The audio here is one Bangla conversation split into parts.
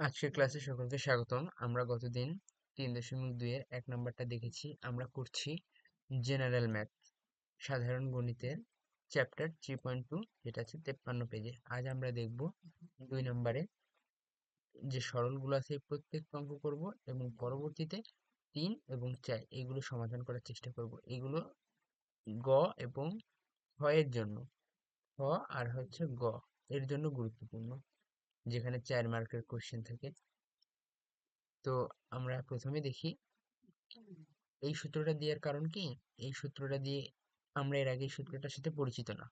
আজকের ক্লাসে সকলকে স্বাগতম। আমরা গতদিন তিন দশমিক দুইয়ের এক নম্বরটা দেখেছি। আমরা করছি জেনারেল ম্যাথ সাধারণ গণিতের চ্যাপ্টার থ্রি পয়েন্ট টু যেটা আছে তেপ্পান্ন পেজে আজ আমরা দেখব দুই নম্বরে যে সরলগুলো আছে এই প্রত্যেকটা অঙ্ক করব এবং পরবর্তীতে তিন এবং চার, এগুলো সমাধান করার চেষ্টা করব। এগুলো গ এবং এর জন্য। হ আর হচ্ছে গ, এর জন্য গুরুত্বপূর্ণ। যেখানে চার মার্কের কোশ্চেন থাকে। তো আমরা প্রথমে দেখি, এই সূত্রটা দেওয়ার কারণ কি? এই সূত্রটা দিয়ে আমরা এর আগে সূত্রটার সাথে পরিচিত না।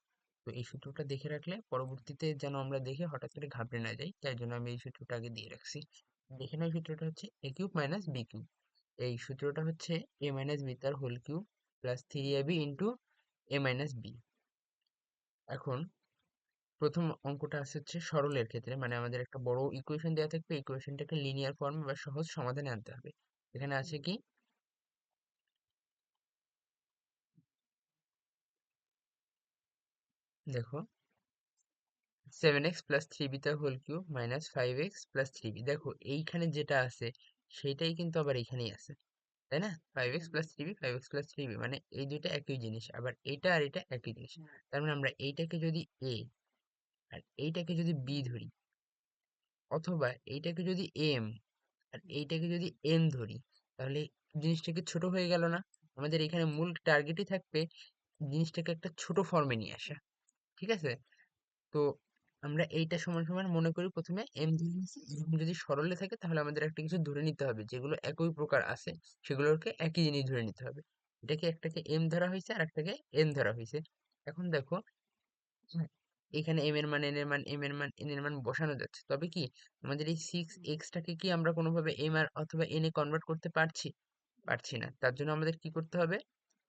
তো এই সূত্রটা দেখে রাখলে পরবর্তীতে যেন আমরা দেখে হঠাৎ করে ঘাবড়ে না যাই, তাই জন্য আমি এই সূত্রটা আগে দিয়ে রাখছি। দেখে নাও সূত্রটা হচ্ছে A cube minus B cube এই সূত্রটা হচ্ছে এ মাইনাস বি তার whole cube plus three A B into A minus B এখন প্রথম অঙ্কটা আছে হচ্ছে সরলের ক্ষেত্রে। মানে আমাদের একটা বড় ইকুয়েশন দেওয়া থাকবে ইকুয়েশনটাকে লিনিয়ার ফর্মে বা সহজ সমাধানে আনতে হবে। এখানে আছে কি? দেখো seven X plus three B তার whole cube minus five X plus three B দেখো এইখানে যেটা আছে সেটাই কিন্তু আবার এখানেই আছে। তাই না? Five X plus three B five X plus three B মানে এই দুইটা একই জিনিস আবার এটা আর এটা একই জিনিস। তার মানে আমরা এইটাকে যদি এ আর এইটাকে যদি বি ধরি, অথবা এইটাকে যদি এম আর এইটাকে যদি এন ধরি, তাহলে জিনিসটা কি ছোট হয়ে গেল না। আমাদের এখানে মূল টার্গেটই থাকবে জিনিসটাকে একটা ছোট ফর্মে নিয়ে আসা, ঠিক আছে? তো আমরা এইটা সমান সমান মনে করি প্রথমে এম ধরে যদি সরলে থাকে তাহলে আমাদের একটা কিছু ধরে নিতে হবে। যেগুলো একই প্রকার আছে, সেগুলোকে একই জিনিস ধরে নিতে হবে। এটাকে একটাকে এম ধরা হয়েছে আর একটাকে এন ধরা হয়েছে। এখন দেখো এখানে এম এর মান এন এর মান এম এর মান এন এর মান বসানো যাচ্ছে। তবে কি আমাদের এই সিক্স এক্সটাকে কি আমরা কোনোভাবে এম আর অথবা এন এ কনভার্ট করতে পারছি? পারছি না। তার জন্য আমাদের কি করতে হবে?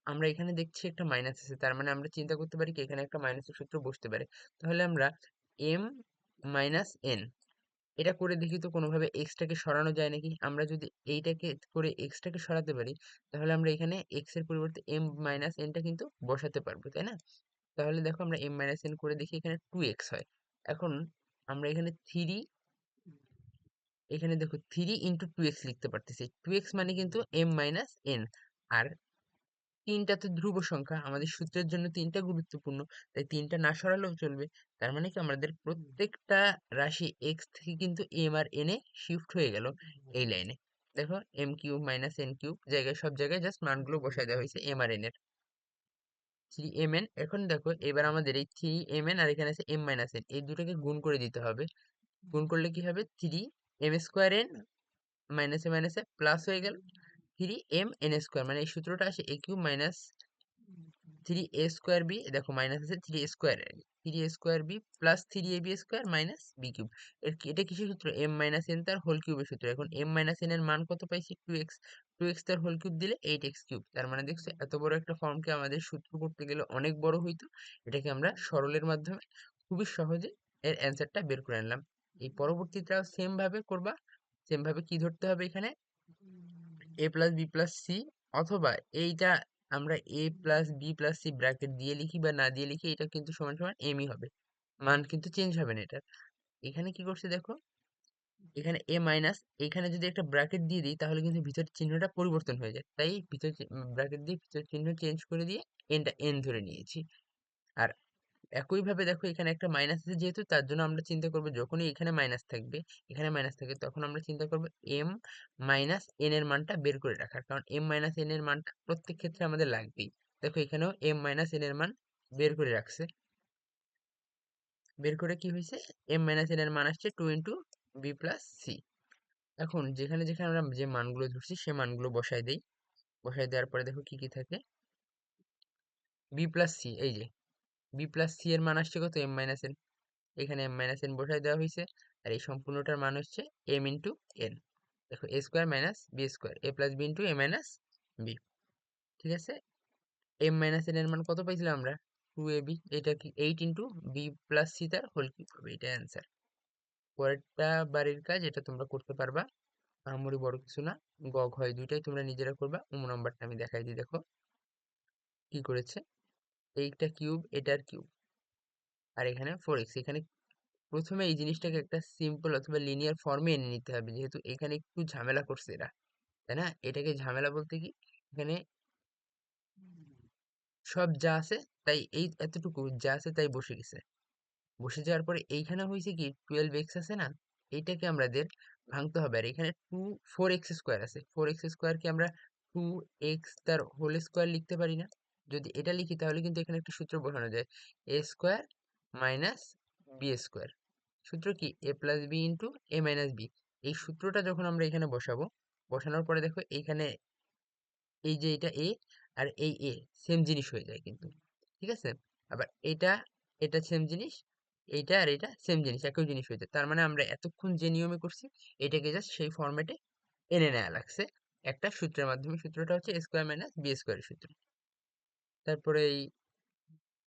আমরা এখানে দেখছি একটা মাইনাস আছে। তার মানে আমরা চিন্তা করতে পারি কি এখানে একটা মাইনাসের সূত্র বসতে পারে। তাহলে আমরা এম মাইনাস এন এটা করে দেখি তো কোনোভাবে এক্সটাকে সরানো যায় নাকি? আমরা যদি এইটাকে করে এক্সটাকে সরাতে পারি, তাহলে আমরা এখানে এক্সের পরিবর্তে এম মাইনাস এনটা কিন্তু বসাতে পারব, তাই না? তাহলে দেখো আমরা এম মাইনাস এন করে দেখি এখানে টু এক্স হয়। এখন আমরা এখানে থ্রি এখানে দেখো থ্রি ইন্টু টু এক্স লিখতে পারতেছি। টু এক্স মানে কিন্তু এম মাইনাস এন আর তিনটা তো ধ্রুব সংখ্যা, আমাদের সূত্রের জন্য তিনটা গুরুত্বপূর্ণ, তাই তিনটা না সরালেও চলবে। তার মানে কি আমাদের প্রত্যেকটা রাশি এক্স থেকে কিন্তু এম আর এন এ শিফট হয়ে গেল এই লাইনে দেখো M cube minus N cube জায়গায় সব জায়গায় জাস্ট মানগুলো বসায় দেওয়া হয়েছে এম আর এন এর। থ্রি এম এন এখন দেখো এবার আমাদের এই থ্রি এম এন আর এখানে আছে এম মাইনাস এন এই দুটোকে গুণ করে দিতে হবে। গুণ করলে কি হবে? থ্রি এম স্কোয়ার এন মাইনাসে মাইনাসে প্লাস হয়ে গেল। থ্রি এম এন স্কোয়ার মানে এই সূত্রটা আসে A cube minus three A square B দেখো মাইনাস আছে three square three square B plus three A B square minus B cube এটা কিসের সূত্র? এম মাইনাস এন তার হোল কিউবের সূত্র। এখন এম মাইনাস এন এর মান কত পাইছি? টু এক্স টু এক্স তার হোল কিউব দিলে এইট এক্স কিউব তার মানে দেখছ এত বড় একটা ফর্মকে আমাদের সূত্র করতে গেলে অনেক বড় হইতো, এটাকে আমরা সরলের মাধ্যমে খুবই সহজে এর অ্যান্সারটা বের করে আনলাম। এই পরবর্তীটাও সেম ভাবে করবা সেম ভাবে কি ধরতে হবে এখানে? A plus B plus C অথবা এইটা আমরা A plus B plus C bracket দিয়ে লিখি বা না দিয়ে লিখি, এটা কিন্তু সমান সমান এমই হবে। মান কিন্তু চেঞ্জ হবে না এটা এখানে কি করছে দেখো? এখানে এ মাইনাস এখানে যদি একটা ব্র্যাকেট দিয়ে দিই, তাহলে কিন্তু ভিতরের চিহ্নটা পরিবর্তন হয়ে যায়। তাই ভিতর ব্র্যাকেট দিয়ে ভিতর চিহ্ন চেঞ্জ করে দিয়ে এনটা এন ধরে নিয়েছি। আর একইভাবে দেখো, এখানে একটা মাইনাস আছে যেহেতু, তার জন্য আমরা চিন্তা করব যখনই এখানে মাইনাস থাকবে, এখানে মাইনাস থাকবে, তখন আমরা চিন্তা করব এম মাইনাস এন এর মানটা বের করে রাখার। কারণ এম মাইনাস এন এর মানটা প্রত্যেক ক্ষেত্রে আমাদের লাগবেই। দেখো, এখানেও এম মাইনাস এন এর মান বের করে রাখছে। বের করে কি হয়েছে? এম মাইনাস এন এর মান আসছে two into B plus C এখন যেখানে যেখানে আমরা যে মানগুলো ধরছি, সে মানগুলো বসাই দেই। বসাই দেওয়ার পরে দেখো কি কি থাকে? বি প্লাস সি এই যে। বি প্লাস সি এর মান আসছে কত? এম মাইনাস এন এখানে এম মাইনাস এন বসাই দেওয়া হয়েছে আর এই সম্পূর্ণটার মান হচ্ছে এম ইন্টু এন দেখো A square minus B square A plus B into A minus B ঠিক আছে? এম মাইনাস এন এর মান কত পাইছিলাম আমরা? টু এ বি এটা কি eight into B plus C তার? হোল কিউব হবে এটা অ্যান্সার পরেরটা বাড়ির কাজ, এটা তোমরা করতে পারবা। আহামরি বড় কিছু না গ ঘয় দুইটাই, তোমরা নিজেরা করবা। উম নাম্বারটা আমি দেখাই দিই, দেখো। কি করেছে? এইটা কিউব, এটার কিউব। আর এখানে ফোর এক্স এখানে প্রথমে এই জিনিসটাকে একটা সিম্পল অথবা লিনিয়ার ফর্মে এনে নিতে হবে, যেহেতু এখানে একটু ঝামেলা করছে এরা, তাই না? এটাকে ঝামেলা বলতে কি? এখানে সব যা আছে, তাই এই এতটুকু, যা আছে তাই বসে গেছে। বসে যাওয়ার পরে এইখানে হয়েছে কি টুয়েলভ এক্স আছে না, এইটাকে আমাদের ভাঙতে হবে। আর এখানে টু ফোর এক্স স্কোয়ার আছে। ফোর এক্স স্কোয়ারকে আমরা টু এক্স তার হোল স্কোয়ার লিখতে পারি না। যদি এটা লিখি তাহলে কিন্তু এখানে একটা সূত্র বসানো যায়। A square minus B square সূত্র কি? A plus B into A minus B এই সূত্রটা যখন আমরা এখানে বসাবো, বসানোর পরে দেখো এইখানে এই যে এটা এ আর এই এ সেম জিনিস হয়ে যায় কিন্তু। ঠিক আছে? আবার এটা এটা সেম জিনিস এইটা আর এটা সেম জিনিস একই জিনিস হয়েছে তার মানে আমরা এতক্ষণ যে নিয়মে করছি এটাকে জাস্ট সেই ফরম্যাটে এনে নেওয়া লাগছে। একটা সূত্রের মাধ্যমে সূত্রটা হচ্ছে এ স্কোয়ার মাইনাস বি স্কোয়ারের সূত্র। তারপরে এই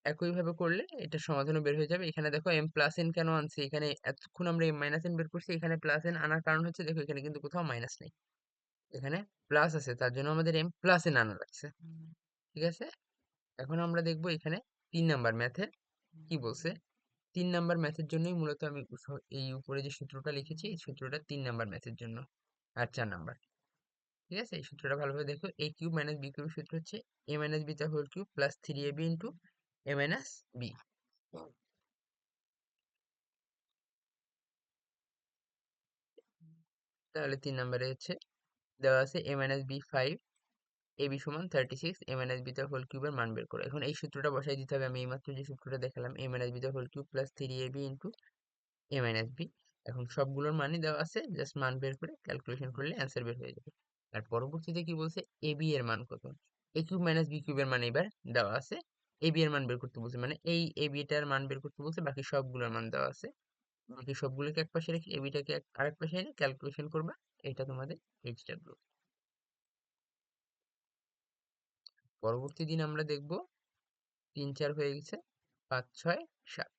একইভাবে করলে এটা সমাধানও বের হয়ে যাবে। এখানে দেখো এম প্লাস এন কেন আনছি? এখানে এতক্ষণ আমরা এম মাইনাস এন বের করছি এখানে প্লাস এন আনার কারণ হচ্ছে দেখো এখানে কিন্তু কোথাও মাইনাস নেই। এখানে প্লাস আছে তার জন্য আমাদের এম প্লাস এন আনা লাগছে। ঠিক আছে? এখন আমরা দেখব এখানে তিন নাম্বার ম্যাথে কি বলছে? তিন নাম্বার ম্যাথের জন্যই মূলত আমি এই উপরে যে সূত্রটা লিখেছি, এই সূত্রটা তিন নাম্বার ম্যাথের জন্য আর চার নাম্বার। ঠিক আছে? এই সূত্রটা ভালোভাবে দেখো। A cube minus B cube সূত্র হচ্ছে এ মাইনাস বি তা whole cube plus three A B into A minus B তাহলে তিন নাম্বারে হচ্ছে, দেওয়া আছে A minus B five A B সমান thirty six A minus B তার হোল কিউবের মান বের করো। এখন এই সূত্রটা বসাই দিতে হবে। আমি এইমাত্র যে সূত্রটা দেখালাম এ মাইনাস বি তার whole cube plus three A B into A minus B এখন সবগুলোর মানই দেওয়া আছে জাস্ট মান বের করে ক্যালকুলেশন করলে অ্যান্সার বের হয়ে যাবে। আর পরবর্তীতে কি বলছে? এ বি এর মান কত? এ কিউব মাইনাস বি কিউবের মান এবার দেওয়া আছে। এ বি এর মান বের করতে বলছে মানে এই এ বিটার মান বের করতে বলছে, বাকি সবগুলোর মান দেওয়া আছে। বাকি সবগুলোকে এক পাশে রেখে এ বিটাকে আরেক পাশে এনে ক্যালকুলেশন করবা, এটা তোমাদের পরবর্তী দিন আমরা দেখব তিন চার হয়ে গেছে পাঁচ ছয় সাত।